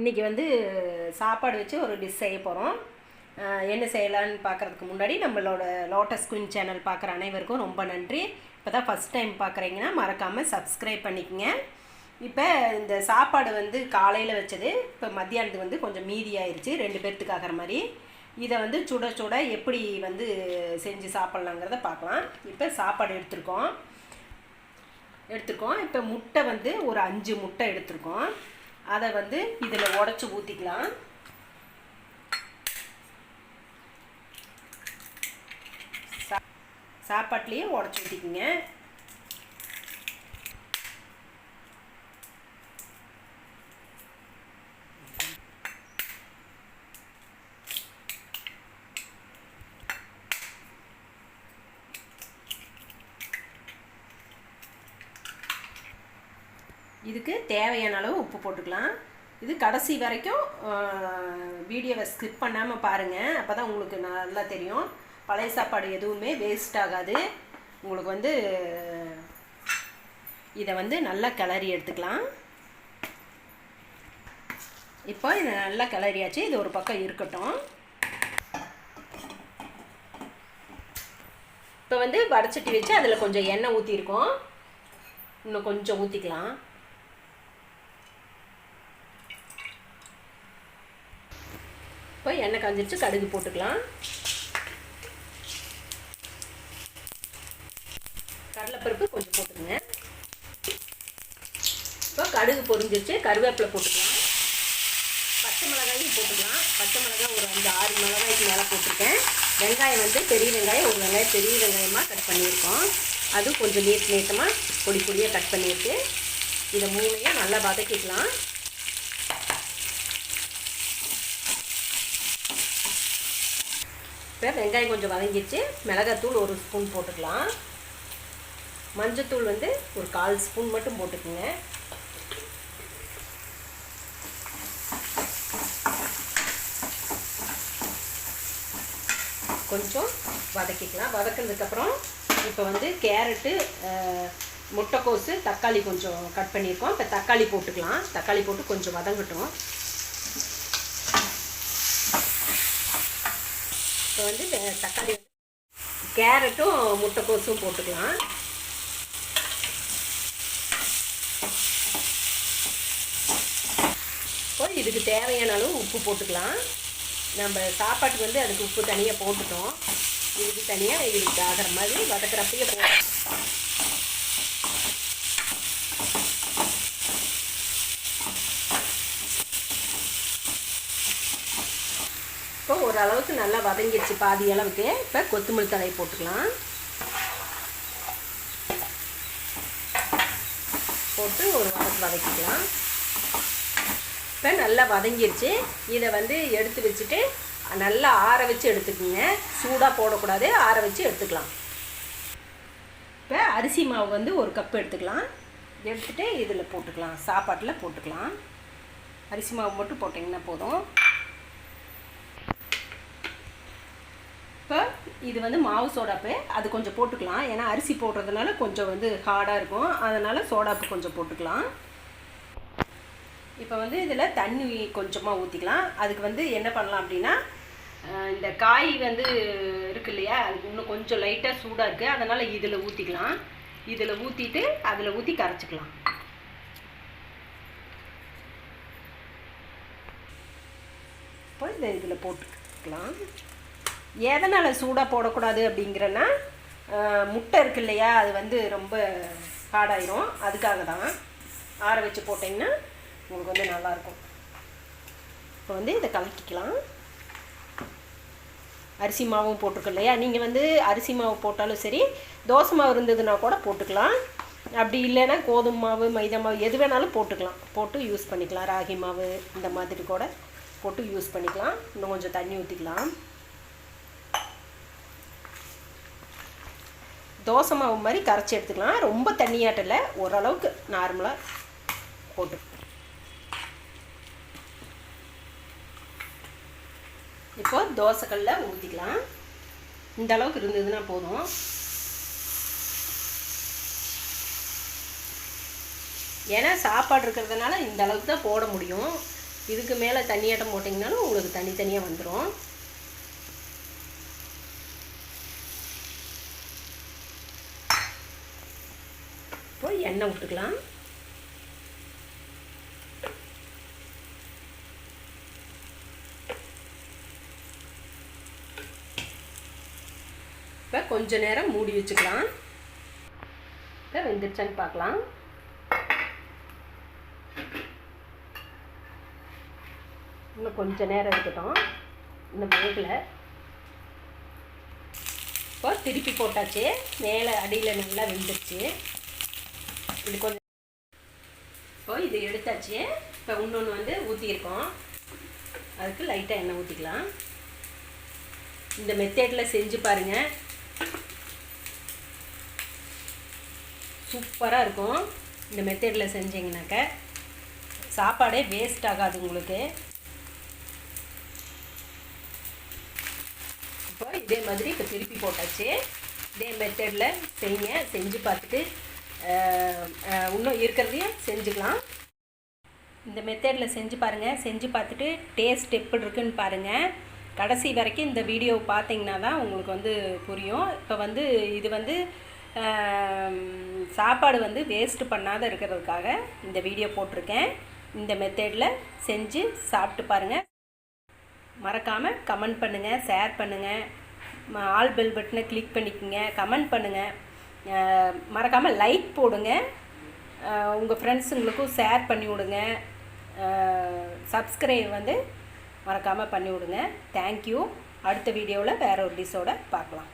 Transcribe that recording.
இன்றைக்கி வந்து சாப்பாடு வச்சு ஒரு டிஷ் செய்ய போகிறோம் என்ன செய்யலான்னு பார்க்குறதுக்கு முன்னாடி நம்மளோட லோட்டஸ் குயின் சேனல் பார்க்குற அனைவருக்கும் ரொம்ப நன்றி. இப்போ தான் ஃபஸ்ட் டைம் பார்க்குறீங்கன்னா மறக்காமல் சப்ஸ்கிரைப் பண்ணிக்கங்க. இப்போ இந்த சாப்பாடு வந்து காலையில் வச்சது இப்போ மத்தியானத்துக்கு வந்து கொஞ்சம் மீதி ஆயிடுச்சு ரெண்டு பேர்த்துக்கு ஆகிற மாதிரி. இதை வந்து சுட சுட எப்படி வந்து செஞ்சு சாப்பிட்லாங்கிறத பார்க்கலாம் இப்போ சாப்பாடு எடுத்திருக்கோம். எடுத்துருக்கோம். இப்போ முட்டை வந்து ஒரு அஞ்சு முட்டை எடுத்திருக்கோம். அதை வந்து இதில் உடச்சி ஊற்றிக்கலாம் சா சாப்பாட்லேயே உடச்சி ஊற்றிக்கிங்க இதுக்கு தேவையான அளவு உப்பு போட்டுக்கலாம். இது கடைசி வரைக்கும் வீடியோவை ஸ்கிப் பண்ணாமல் பாருங்கள் அப்போ தான் உங்களுக்கு நல்லா தெரியும். பழைய சாப்பாடு எதுவுமே வேஸ்ட் ஆகாது. உங்களுக்கு வந்து இதை வந்து நல்லா கிளறி எடுத்துக்கலாம். இப்போ இதை நல்லா கிளறியாச்சு. இது ஒரு பக்கம் இருக்கட்டும். இப்போ வந்து வடச்சட்டி வச்சு அதில் கொஞ்சம் எண்ணெய் ஊற்றிருக்கோம் இன்னும் கொஞ்சம் ஊற்றிக்கலாம் எண்ணெய் காஞ்சிருச்சு கடுகு போட்டுக்கலாம். கடலைப்பருப்பு கொஞ்சம் போட்டுருங்க இப்போ கடுகு பொரிஞ்சிருச்சு கருவேப்பிலை போட்டுக்கலாம். பச்சை மிளகாயும் போட்டுக்கலாம். பச்சை மிளகாய் ஒரு அஞ்சு ஆறு மிளகாய்க்கு மேலே போட்டிருக்கேன். வெங்காயம் வந்து பெரிய வெங்காயம் ஒரு வெங்காயம் பெரிய வெங்காயமாக கட் பண்ணியிருக்கோம். அதுவும் கொஞ்சம் நீட் நீட்டமாக பொடி பொடியாக கட் பண்ணியிருக்கு. இதை மூணையும் நல்லா வதக்கிக்கலாம். இப்போ வெங்காயம் கொஞ்சம் வதங்கிடுச்சு. மிளகாத்தூள் ஒரு ஸ்பூன் போட்டுக்கலாம். மஞ்சத்தூள் வந்து ஒரு கால் ஸ்பூன் மட்டும் போட்டுக்குங்க. கொஞ்சம் வதக்கிக்கலாம். வதக்கினதுக்கப்புறம் இப்போ வந்து கேரட்டு முட்டைக்கோஸு தக்காளி கொஞ்சம் கட் பண்ணியிருக்கோம். இப்போ தக்காளி போட்டுக்கலாம். தக்காளி போட்டு கொஞ்சம் வதங்கட்டும். இப்போ வந்து தக்காளி கேரட்டும் முட்டைக்கோஸும் போட்டுக்கலாம். இப்போ இதுக்கு தேவையான அளவு உப்பு போட்டுக்கலாம். நம்ம சாப்பாட்டுக்கு வந்து அதுக்கு உப்பு தனியாக போட்டுட்டோம். இதுக்கு தனியாக இதுக்கு ஆகிற மாதிரி வதக்கிறப்பயே போட்டோம் அளவுக்கு நல்லா வதங்கிடுச்சு பாதி அளவுக்கு. இப்போ கொத்தமல்லி தழையை போட்டுக்கலாம். போட்டு ஒரு வதக்கு வதக்கிக்கலாம். இப்போ நல்லா வதங்கிடுச்சு இதை வந்து எடுத்து வச்சுட்டு நல்லா ஆற வச்சு எடுத்துக்கோங்க. சூடாக போடக்கூடாது. ஆற வச்சு எடுத்துக்கலாம். இப்போ அரிசி மாவு வந்து ஒரு கப் எடுத்துக்கலாம். எடுத்துகிட்டு இதில் போட்டுக்கலாம். சாப்பாட்டில் போட்டுக்கலாம். அரிசி மாவு மட்டும் போட்டிங்கன்னா போதும். இப்போ இது வந்து மாவு சோடாப்பு அது கொஞ்சம் போட்டுக்கலாம். ஏன்னா அரிசி போடுறதுனால கொஞ்சம் வந்து ஹார்டாக இருக்கும். அதனால் சோடாப்பு கொஞ்சம் போட்டுக்கலாம். இப்போ வந்து இதில் தண்ணி கொஞ்சமாக ஊற்றிக்கலாம் அதுக்கு வந்து என்ன பண்ணலாம் அப்படின்னா இந்த காய் வந்து இருக்கு இல்லையா? அதுக்கு இன்னும் கொஞ்சம் லைட்டாக சூடாக இருக்குது அதனால் இதில் ஊற்றிக்கலாம் இதில் ஊற்றிட்டு அதில் ஊற்றி கரைச்சிக்கலாம். இப்போ இந்த இதில் போட்டுக்கலாம். எதனால் சூடாக போடக்கூடாது அப்படிங்கிறன்னா முட்டை இருக்கு இல்லையா அது வந்து ரொம்ப ஹார்டாயிரும். அதுக்காக தான் ஆற வச்சு போட்டிங்கன்னா உங்களுக்கு வந்து நல்லாயிருக்கும். இப்போ வந்து இதை கலக்கிக்கலாம். அரிசி மாவும் போட்டிருக்கு இல்லையா? நீங்கள் வந்து அரிசி மாவு போட்டாலும் சரி தோசை மாவு இருந்ததுன்னா கூட போட்டுக்கலாம். அப்படி இல்லைன்னா கோதுமை மாவு மைதா மாவு எது வேணாலும் போட்டுக்கலாம். போட்டு யூஸ் பண்ணிக்கலாம். ராகி மாவு இந்த மாதிரி கூட போட்டு யூஸ் பண்ணிக்கலாம். இன்னும் கொஞ்சம் தண்ணி ஊற்றிக்கலாம் தோசை மாவு மாதிரி கரைச்சி எடுத்துக்கலாம். ரொம்ப தண்ணியாட்டில் ஓரளவுக்கு நார்மலாக போட்டு. இப்போ தோசைக்கல்ல ஊற்றிக்கலாம் இந்த அளவுக்கு இருந்ததுன்னா போதும். ஏன்னா சாப்பாடு இருக்கிறதுனால இந்த அளவுக்கு தான் போட முடியும். இதுக்கு மேலே தண்ணியாட்டம் போட்டிங்கனாலும் உங்களுக்கு தனித்தனியாக வந்துடும் இப்போ எண்ணெய் விட்டுக்கலாம். இப்போ கொஞ்ச நேரம் மூடி வச்சுக்கலாம். இப்போ வெந்துருச்சான்னு பார்க்கலாம். இன்னும் கொஞ்ச நேரம் இருக்கட்டும். இன்னும் வேகலை. இப்போ திருப்பி போட்டாச்சு. மேலே அடியில் நல்லா வெந்துருச்சு. இது கொஞ்சம் இப்போ இது எடுத்தாச்சு. இப்போ இன்னொன்று வந்து ஊற்றியிருக்கோம் அதுக்கு லைட்டாக எண்ணெய் ஊற்றிக்கலாம் இந்த மெத்தேடில் செஞ்சு பாருங்கள் சூப்பராக இருக்கும். இந்த மெத்தேடில் செஞ்சிங்கனாக்க சாப்பாடே வேஸ்ட் ஆகாது உங்களுக்கு. இப்போ இதே மாதிரி இப்போ திருப்பி போட்டாச்சு. இதே மெத்தடில் செய்யுங்க செஞ்சு பார்த்துட்டு இன்னும் இருக்கிறதையும் செஞ்சுக்கலாம். இந்த மெத்தடில் செஞ்சு பாருங்கள் செஞ்சு பார்த்துட்டு டேஸ்ட் எப்படி இருக்குன்னு பாருங்கள் கடைசி வரைக்கும் இந்த வீடியோ பார்த்தீங்கன்னா தான் உங்களுக்கு வந்து புரியும். இப்போ வந்து இது வந்து சாப்பாடு வந்து வேஸ்ட் பண்ணாத இருக்கிறதுக்காக இந்த வீடியோ போட்டிருக்கேன். இந்த மெத்தடில் செஞ்சு சாப்பிட்டு பாருங்கள் மறக்காமல் கமெண்ட் பண்ணுங்கள் ஷேர் பண்ணுங்கள் ஆல் பெல் பட்டனை கிளிக் பண்ணிக்கோங்க. கமெண்ட் பண்ணுங்கள் மறக்காமல் லைக் போடுங்க. உங்கள் ஃப்ரெண்ட்ஸுங்களுக்கும் ஷேர் பண்ணி விடுங்க. சப்ஸ்கிரைப் வந்து மறக்காமல் பண்ணி விடுங்க. தேங்க்யூ அடுத்த வீடியோவில் வேறு ஒரு டிஷ்ஷோட பார்க்கலாம்.